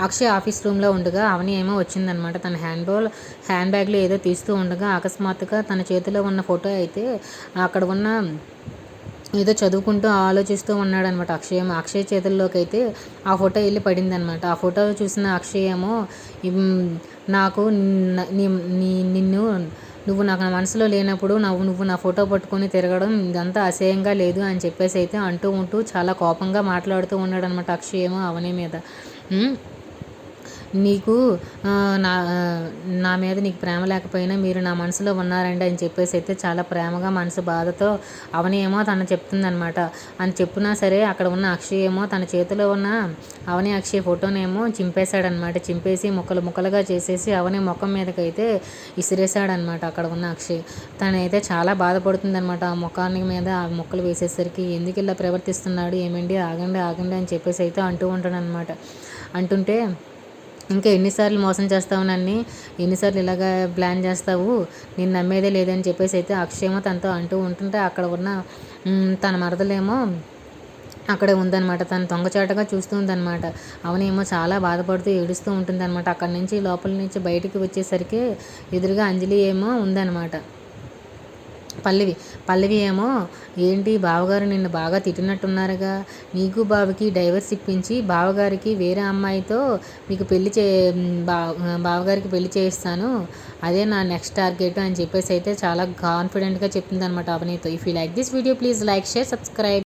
Akshay office రూమ్లో ఉండగా అవని ఏమో వచ్చిందనమాట తన హ్యాండ్ బాల్ హ్యాండ్ బ్యాగ్లో ఏదో తీస్తూ ఉండగా అకస్మాత్తుగా తన చేతిలో ఉన్న ఫోటో అయితే అక్కడ ఉన్న ఏదో చదువుకుంటూ ఆలోచిస్తూ ఉన్నాడనమాట అక్షయ్ అక్షయ్ చేతుల్లోకి అయితే ఆ ఫోటో వెళ్ళి పడిందనమాట ఆ ఫోటో చూసిన అక్షయ్ ఏమో నాకు నీ నిన్ను నువ్వు నాకు నా మనసులో లేనప్పుడు నువ్వు నువ్వు నా ఫోటో పట్టుకొని తిరగడం ఇదంతా అసహ్యంగా లేదు అని చెప్పేసి అయితే అంటూ ఉంటూ చాలా కోపంగా మాట్లాడుతూ ఉన్నాడనమాట అక్షయ్ ఏమో అవనే మీద. నీకు నా నా మీద నీకు ప్రేమ లేకపోయినా మీరు నా మనసులో ఉన్నారండి అని చెప్పేసి అయితే చాలా ప్రేమగా మనసు బాధతో అవనేమో తను చెప్తుందనమాట అని చెప్పినా సరే అక్కడ ఉన్న అక్షయ్ ఏమో తన చేతిలో ఉన్న అవని అక్షయ్ ఫోటోనేమో చింపేశాడనమాట చింపేసి ముక్కలు ముక్కలుగా చేసేసి అవని ముఖం మీదకైతే ఇసిరేశాడనమాట అక్కడ ఉన్న అక్షయ్. తనైతే చాలా బాధపడుతుందనమాట ఆ ముఖాన్ని మీద ఆ ముక్కలు వేసేసరికి ఎందుకు ఇలా ప్రవర్తిస్తున్నాడు ఏమండి ఆగండి ఆగండి అని చెప్పేసి అయితే అంటూ ఉంటాడనమాట అంటుంటే ఇంకా ఎన్నిసార్లు మోసం చేస్తావు నన్ను? ఎన్నిసార్లు ఇలాగ ప్లాన్ చేస్తావు? నేను నమ్మేదే లేదని చెప్పేసి అయితే అక్షయమో తనతో అంటూ ఉంటుంటే అక్కడ ఉన్న తన మరదలేమో అక్కడే ఉందన్నమాట. తను దొంగచాటగా చూస్తూ ఉందన్నమాట. అవనేమో చాలా బాధపడుతూ ఏడుస్తూ ఉంటుందన్నమాట. అక్కడి నుంచి లోపల నుంచి బయటికి వచ్చేసరికి ఎదురుగా అంజలి ఏమో ఉందన్నమాట. పల్లవి. పల్లవి ఏమో ఏంటి బావగారు నిన్ను బాగా తిట్టినట్టున్నారుగా? నీకు బావకి డైవర్స్ ఇప్పించి బావగారికి వేరే అమ్మాయితో మీకు పెళ్ళి చే బావగారికి పెళ్ళి చేయిస్తాను. అదే నా నెక్స్ట్ టార్గెట్ అని చెప్పేసి అయితే చాలా కాన్ఫిడెంట్గా చెప్తుంది అనమాట అవనీతో. If you like this video please like share subscribe.